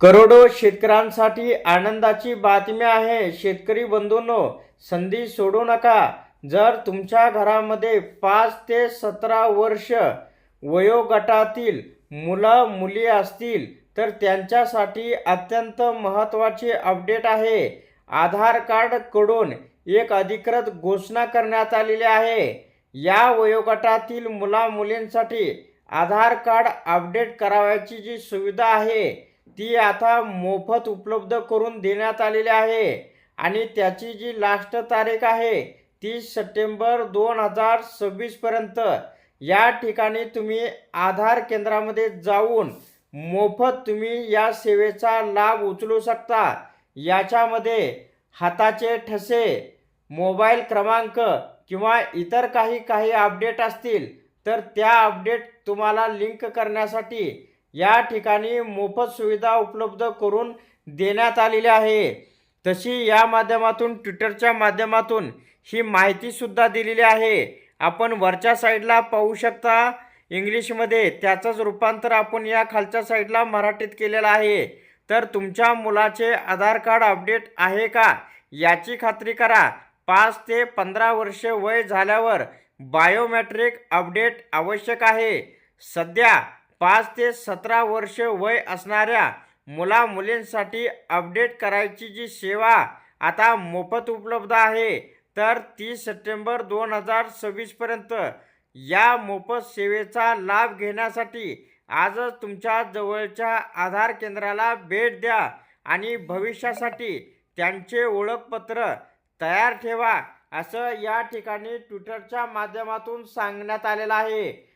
करोडो शेतकऱ्यांसाठी आनंदाची बातमी आहे. शेतकरी बंधूंनो संधी सोडू नका. जर तुमच्या घरामध्ये पाच ते सतरा वर्ष वयोगटातील मुलं मुली असतील तर त्यांच्यासाठी अत्यंत महत्त्वाची अपडेट आहे. आधार कार्डकडून एक अधिकृत घोषणा करण्यात आलेली आहे. या वयोगटातील मुला मुलींसाठी आधार कार्ड अपडेट करावयाची जी सुविधा आहे ती आता मोफत उपलब्ध करून देण्यात आलेली आहे. आणि त्याची जी लास्ट तारीख आहे तीस सप्टेंबर दोन हजार सव्वीसपर्यंत या ठिकाणी तुम्ही आधार केंद्रामध्ये जाऊन मोफत तुम्ही या सेवेचा लाभ उचलू शकता. याच्यामध्ये हाताचे ठसे मोबाईल क्रमांक किंवा इतर काही काही अपडेट असतील तर त्या अपडेट तुम्हाला लिंक करण्यासाठी या ठिकाणी मोफत सुविधा उपलब्ध करून देण्यात आलेली आहे. तशी या माध्यमातून ट्विटरच्या माध्यमातून ही माहितीसुद्धा दिलेली आहे. आपण वरच्या साईडला पाहू शकता इंग्लिशमध्ये त्याचंच रूपांतर आपण या खालच्या साईडला मराठीत केलेलं आहे. तर तुमच्या मुलाचे आधार कार्ड अपडेट आहे का? याची खात्री करा. पाच ते पंधरा वर्षे वय झाल्यावर बायोमॅट्रिक अपडेट आवश्यक आहे. सध्या पाच ते सतरा वर्ष वय असणाऱ्या मुला मुलींसाठी अपडेट करायची जी सेवा आता मोफत उपलब्ध आहे तर तीस सप्टेंबर दोन हजार सव्वीसपर्यंत या मोफत सेवेचा लाभ घेण्यासाठी आजच तुमच्या जवळच्या आधार केंद्राला भेट द्या आणि भविष्यासाठी त्यांचे ओळखपत्र तयार ठेवा असं या ठिकाणी ट्विटरच्या माध्यमातून सांगण्यात आलेलं आहे.